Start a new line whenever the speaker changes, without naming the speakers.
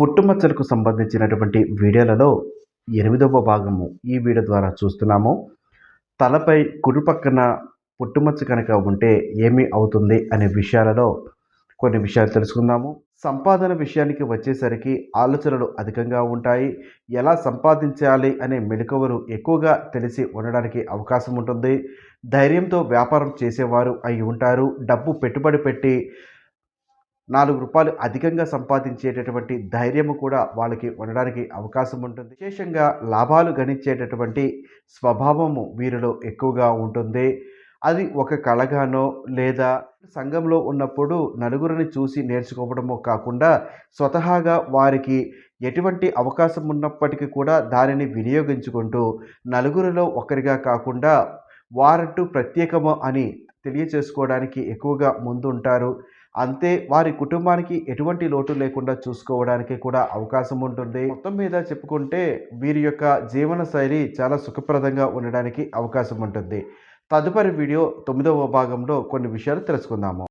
పుట్టుమచ్చలకు సంబంధించినటువంటి వీడియోలలో ఎనిమిదవ భాగము ఈ వీడియో ద్వారా చూస్తున్నాము. తలపై కుడి పక్కన పుట్టుమచ్చ కనుక ఉంటే ఏమి అవుతుంది అనే విషయాలలో కొన్ని విషయాలు తెలుసుకుందాము. సంపాదన విషయానికి వచ్చేసరికి ఆలోచనలు అధికంగా ఉంటాయి. ఎలా సంపాదించాలి అనే మెలకువలు ఎక్కువగా తెలిసి ఉండడానికి అవకాశం ఉంటుంది. ధైర్యంతో వ్యాపారం చేసేవారు అయి ఉంటారు. డబ్బు పెట్టుబడి పెట్టి నాలుగు రూపాయలు అధికంగా సంపాదించేటటువంటి ధైర్యము కూడా వాళ్ళకి ఉండడానికి అవకాశం ఉంటుంది. విశేషంగా లాభాలు గణించేటటువంటి స్వభావము వీరిలో ఎక్కువగా ఉంటుంది. అది ఒక కళగానో లేదా సంఘంలో ఉన్నప్పుడు నలుగురిని చూసి నేర్చుకోవడమో కాకుండా స్వతహాగా వారికి ఎటువంటి అవకాశం ఉన్నప్పటికీ కూడా దానిని వినియోగించుకుంటూ నలుగురిలో ఒకరిగా కాకుండా వారంటూ ప్రత్యేకము అని తెలియచేసుకోవడానికి ఎక్కువగా ముందుంటారు. అంతే వారి కుటుంబానికి ఎటువంటి లోటు లేకుండా చూసుకోవడానికి కూడా అవకాశం ఉంటుంది. మొత్తం మీద చెప్పుకుంటే వీరి యొక్క జీవన శైలి చాలా సుఖప్రదంగా ఉండడానికి అవకాశం ఉంటుంది. తదుపరి వీడియో తొమ్మిదవ భాగంలో కొన్ని విషయాలు తెలుసుకుందాము.